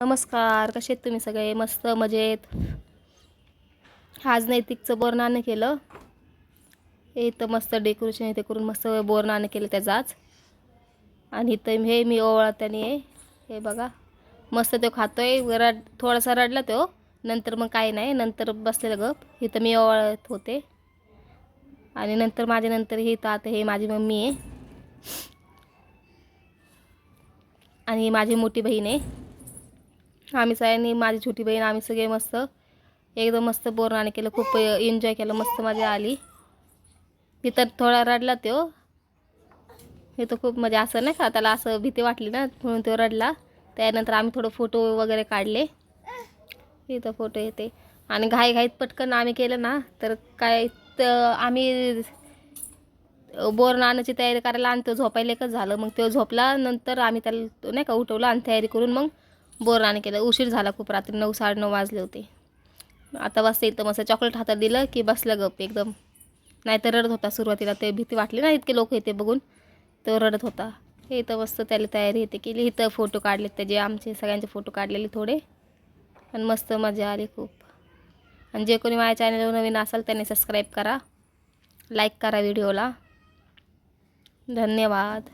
नमस्कार कसे आहेत तुम्ही सगळे? मस्त मजेत. आज नैतिकचं बोरनानं केलं. हे इथं मस्त डेकोरेशन इथे करून मस्त बोरनानं केलं त्याचाच आणि इथं हे मी ओवळा त्याने आहे हे बघा. मस्त तो खातोय रड थोडासा रडला तो. नंतर मग काही नाही नंतर बसलेलं गप. इथं मी ओवाळत होते. आणि नंतर माझ्या नंतर ही तर आता हे माझी मम्मी आहे. आणि माझी मोठी बहीण आहे. आम्ही सगळ्यांनी माझी छोटी बहीण आम्ही सगळे मस्त. एकदम मस्त बोरणाने केलं खूप एन्जॉय केलं मस्त मजा आली. तिथं थोडा रडला तो. हे तर खूप म्हणजे असं नाही का त्याला असं भीती वाटली ना म्हणून तो रडला. त्यानंतर आम्ही थोडं फोटो वगैरे काढले. इथं फोटो येते. आणि घाई घाईत पटकन आम्ही केलं ना तर काय तर आम्ही बोर आणण्याची तयारी करायला आणि तो झोपायला एकच झालं. मग तो झोपला नंतर आम्ही त्याला नाही का उठवलं आणि तयारी करून मग बोर आणि केलं. उशीर झाला खूप रात्री. नऊ साडेनऊ वाजले होते. आता बसते इथं मस्त चॉकलेट हातात दिलं की बसलं गप एकदम. नाहीतर रडत होता सुरुवातीला. ते भीती वाटली ना इतके लोक येते बघून. तो रडत होता. हे इथं मस्त त्याला तयारी येते केली. इथं फोटो काढले त्याचे. आमचे सगळ्यांचे फोटो काढलेले थोडे. आणि मस्त मजा आली खूप. आणि जे कोणी माझ्या चॅनलवर नवीन असाल त्यांनी सबस्क्राईब करा. लाईक करा व्हिडिओला धन्यवाद.